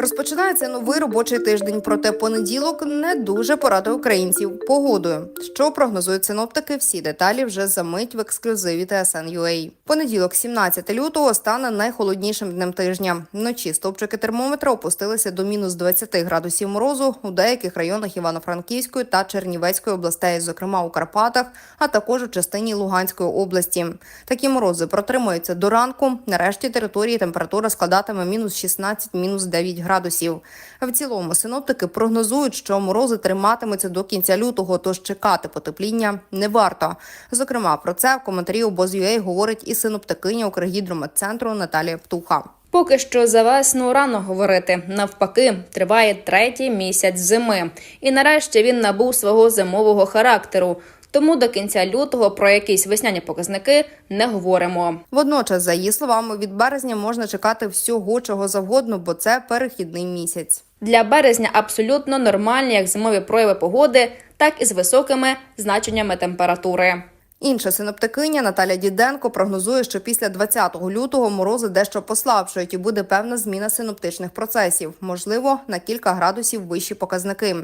Розпочинається новий робочий тиждень, проте понеділок не дуже порадує українців погодою. Що прогнозують синоптики? Всі деталі вже за мить в ексклюзиві TSN.ua. Понеділок, 17 лютого, стане найхолоднішим днем тижня. Вночі стовпчики термометра опустилися до мінус 20 градусів морозу у деяких районах Івано-Франківської та Чернівецької областей, зокрема у Карпатах, а також у частині Луганської області. Такі морози протримуються до ранку. Нарешті території температура складатиме мінус 16, мінус 9 градусів. В цілому синоптики прогнозують, що морози триматимуться до кінця лютого, тож чекати потепління не варто. Зокрема, про це в коментарі обоз.ua говорить і синоптикиня Укргідрометцентру Наталія Птуха. Поки що за весну рано говорити. Навпаки, триває третій місяць зими, і нарешті він набув свого зимового характеру. Тому до кінця лютого про якісь весняні показники не говоримо. Водночас, за її словами, від березня можна чекати всього чого завгодно, бо це перехідний місяць. Для березня абсолютно нормальні як зимові прояви погоди, так і з високими значеннями температури. Інша синоптикиня Наталя Діденко прогнозує, що після 20 лютого морози дещо послабшують і буде певна зміна синоптичних процесів, можливо, на кілька градусів вищі показники.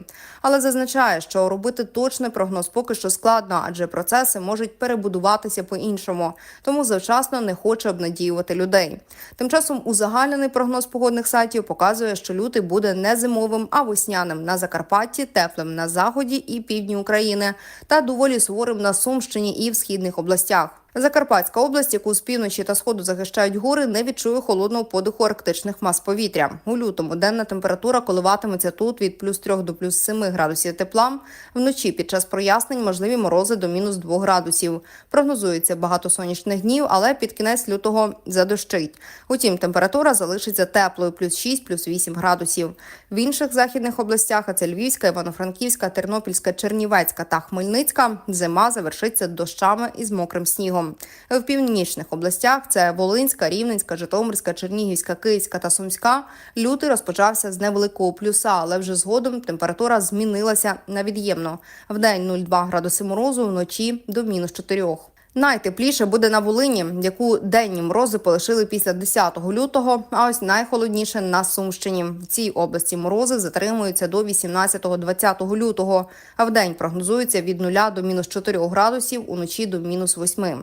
Але зазначає, що робити точний прогноз поки що складно, адже процеси можуть перебудуватися по-іншому, тому завчасно не хоче обнадіювати людей. Тим часом узагальнений прогноз погодних сайтів показує, що лютий буде не зимовим, а весняним на Закарпатті, теплим на заході і півдні України та доволі суворим на Сумщині і в східних областях. Закарпатська область, яку з півночі та сходу захищають гори, не відчує холодного подиху арктичних мас повітря. У лютому денна температура коливатиметься тут від плюс 3 до плюс 7 градусів тепла. Вночі під час прояснень можливі морози до мінус 2 градусів. Прогнозується багато сонячних днів, але під кінець лютого задощить. Утім, температура залишиться теплою плюс 6, плюс 8 градусів. В інших західних областях, а це Львівська, Івано-Франківська, Тернопільська, Чернівецька та Хмельницька, зима завершиться дощами із мокрим снігом. В північних областях це Волинська, Рівненська, Житомирська, Чернігівська, Київська та Сумська. Лютий розпочався з невеликого плюса, але вже згодом температура змінилася на від'ємно. В день 0,2 градуси морозу, вночі до мінус 4. Найтепліше буде на Волині, яку денні морози полишили після 10 лютого. А ось найхолодніше на Сумщині. В цій області морози затримуються до 18-20 лютого. А в день прогнозується від 0 до мінус 4 градусів, уночі до мінус 8.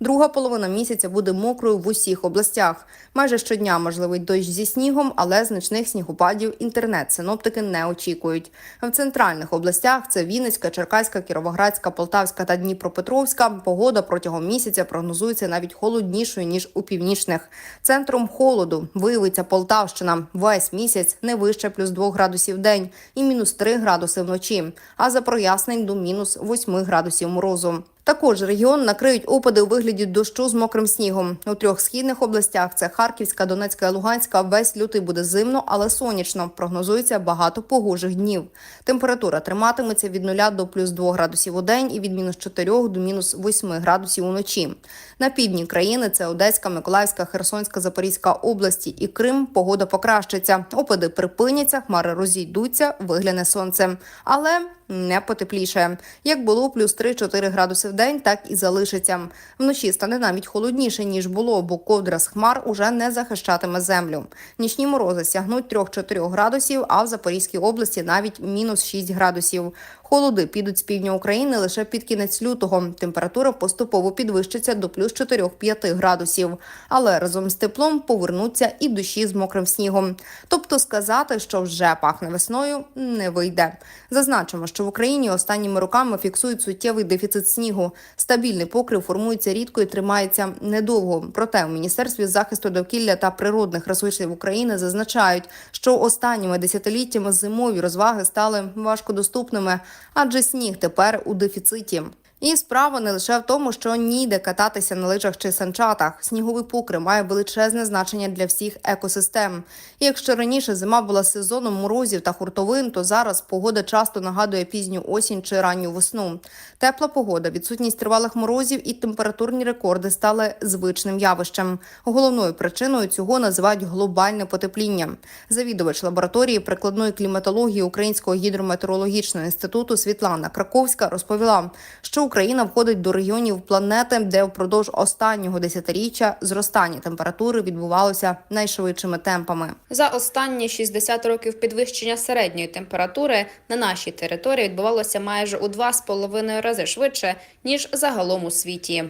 Друга половина місяця буде мокрою в усіх областях. Майже щодня можливий дощ зі снігом, але значних снігопадів інтернет синоптики не очікують. В центральних областях це Вінницька, Черкаська, Кіровоградська, Полтавська та Дніпропетровська. Погода протягом місяця прогнозується навіть холоднішою ніж у північних. Центром холоду виявиться Полтавщина. Весь місяць не вище плюс 2 градусів день і мінус 3 градуси вночі. А за прояснень до мінус 8 градусів морозу. Також регіон накриють опади у вигляді дощу з мокрим снігом. У трьох східних областях це Харківська, Донецька і Луганська. Весь лютий буде зимно, але сонячно. Прогнозується багато погожих днів. Температура триматиметься від 0 до плюс 2 градусів у день і від мінус 4 до мінус 8 градусів уночі. На півдні країни це Одеська, Миколаївська, Херсонська, Запорізька області і Крим. Погода покращиться. Опади припиняться, хмари розійдуться, вигляне сонце. Але не потепліше. Як було плюс 3-4 градуси в день, так і залишиться. Вночі стане навіть холодніше, ніж було, бо ковдра з хмар уже не захищатиме землю. Нічні морози сягнуть 3-4 градусів, а в Запорізькій області навіть мінус 6 градусів. Холоди підуть з півдня України лише під кінець лютого. Температура поступово підвищиться до плюс 4-5 градусів. Але разом з теплом повернуться і дощі з мокрим снігом. Тобто сказати, що вже пахне весною, не вийде. Зазначимо, що в Україні останніми роками фіксують суттєвий дефіцит снігу. Стабільний покрив формується рідко і тримається недовго. Проте в міністерстві захисту довкілля та природних ресурсів України зазначають, що останніми десятиліттями зимові розваги стали важкодоступними, адже сніг тепер у дефіциті. І справа не лише в тому, що ніде кататися на лижах чи санчатах. Сніговий покрив має величезне значення для всіх екосистем. І якщо раніше зима була сезоном морозів та хуртовин, то зараз погода часто нагадує пізню осінь чи ранню весну. Тепла погода, відсутність тривалих морозів і температурні рекорди стали звичним явищем. Головною причиною цього називають глобальне потепління. Завідувач лабораторії прикладної кліматології Українського гідрометеорологічного інституту Світлана Краковська розповіла, що Україна входить до регіонів планети, де впродовж останнього десятиріччя зростання температури відбувалося найшвидшими темпами. За останні 60 років підвищення середньої температури на нашій території відбувалося майже у 2,5 рази швидше ніж загалом у світі.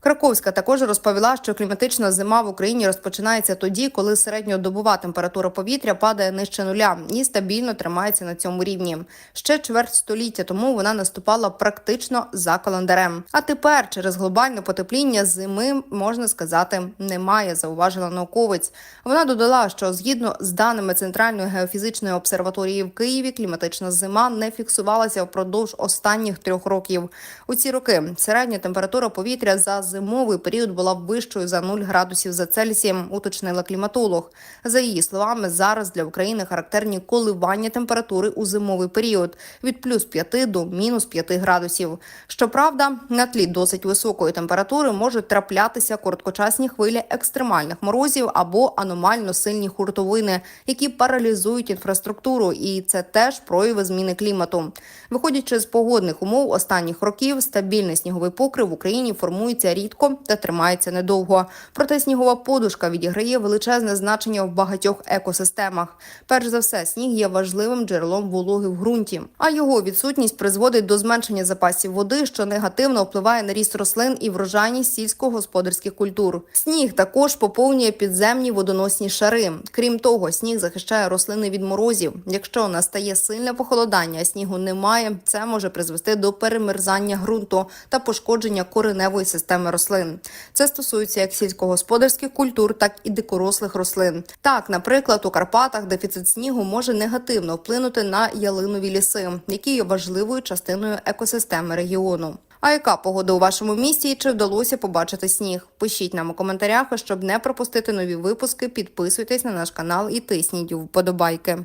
Краковська також розповіла, що кліматична зима в Україні розпочинається тоді, коли середньодобова температура повітря падає нижче нуля і стабільно тримається на цьому рівні. Ще чверть століття тому вона наступала практично за календарем. А тепер, через глобальне потепління, зими можна сказати немає. Зауважила науковець. Вона додала, що згідно з даними Центральної геофізичної обсерваторії в Києві, кліматична зима не фіксувалася впродовж останніх трьох років. У ці роки середня температура повітря за зимовий період була вищою за 0 градусів за Цельсієм, уточнила кліматолог. За її словами, зараз для України характерні коливання температури у зимовий період від плюс 5 до мінус 5 градусів. Щоправда, на тлі досить високої температури можуть траплятися короткочасні хвилі екстремальних морозів або аномально сильні хуртовини, які паралізують інфраструктуру, і це теж прояви зміни клімату. Виходячи з погодних умов останніх років, стабільний сніговий покрив в Україні формується рідко та тримається недовго. Проте снігова подушка відіграє величезне значення в багатьох екосистемах. Перш за все, сніг є важливим джерелом вологи в ґрунті, а його відсутність призводить до зменшення запасів води, що негативно впливає на ріст рослин і врожайність сільськогосподарських культур. Сніг також поповнює підземні водоносні шари. Крім того, сніг захищає рослини від морозів. Якщо настає сильне похолодання, а снігу немає, це може призвести до перемерзання ґрунту та пошкодження кореневої системи рослин. Це стосується як сільськогосподарських культур, так і дикорослих рослин. Так, наприклад, у Карпатах дефіцит снігу може негативно вплинути на ялинові ліси, які є важливою частиною екосистеми регіону. А яка погода у вашому місті і чи вдалося побачити сніг? Пишіть нам у коментарях, щоб не пропустити нові випуски. Підписуйтесь на наш канал і тисніть вподобайки.